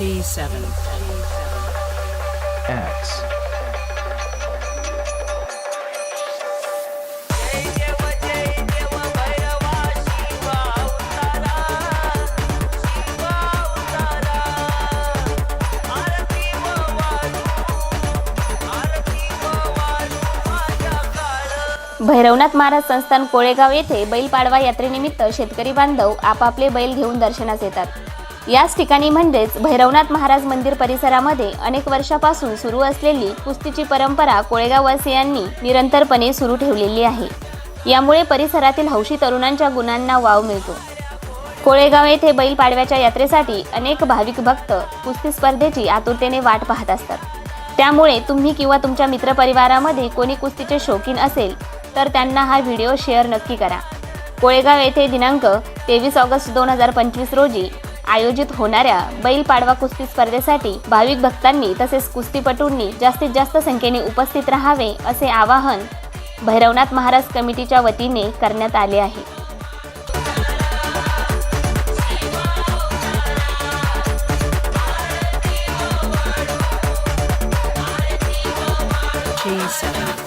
G7. X. Bhairavnath Maharaj संस्थान कोळेगाव येथे बैलपाडवा यात्रेनिमित्त शेतकरी बांधव आपापले बैल घेऊन दर्शनास येतात याच ठिकाणी म्हणजेच भैरवनाथ महाराज मंदिर परिसरामध्ये अनेक वर्षापासून सुरू असलेली कुस्तीची परंपरा कोळेगाववासियांनी निरंतरपणे सुरू ठेवलेली आहे. यामुळे परिसरातील हौशी तरुणांच्या गुणांना वाव मिळतो. कोळेगाव येथे बैल पाडव्याच्या यात्रेसाठी अनेक भाविक भक्त कुस्ती स्पर्धेची आतुरतेने वाट पाहत असतात. त्यामुळे तुम्ही किंवा तुमच्या मित्रपरिवारामध्ये कोणी कुस्तीचे शौकीन असेल तर त्यांना हा व्हिडिओ शेअर नक्की करा. कोळेगाव येथे दिनांक तेवीस ऑगस्ट दोन हजार पंचवीस रोजी आयोजित होणाऱ्या बैल पाडवा कुस्ती स्पर्धेसाठी भाविक भक्तांनी तसेच कुस्तीपटूंनी जास्तीत जास्त संख्येने उपस्थित राहावे असे आवाहन भैरवनाथ महाराज कमिटीच्या वतीने करण्यात आले आहे Jesus.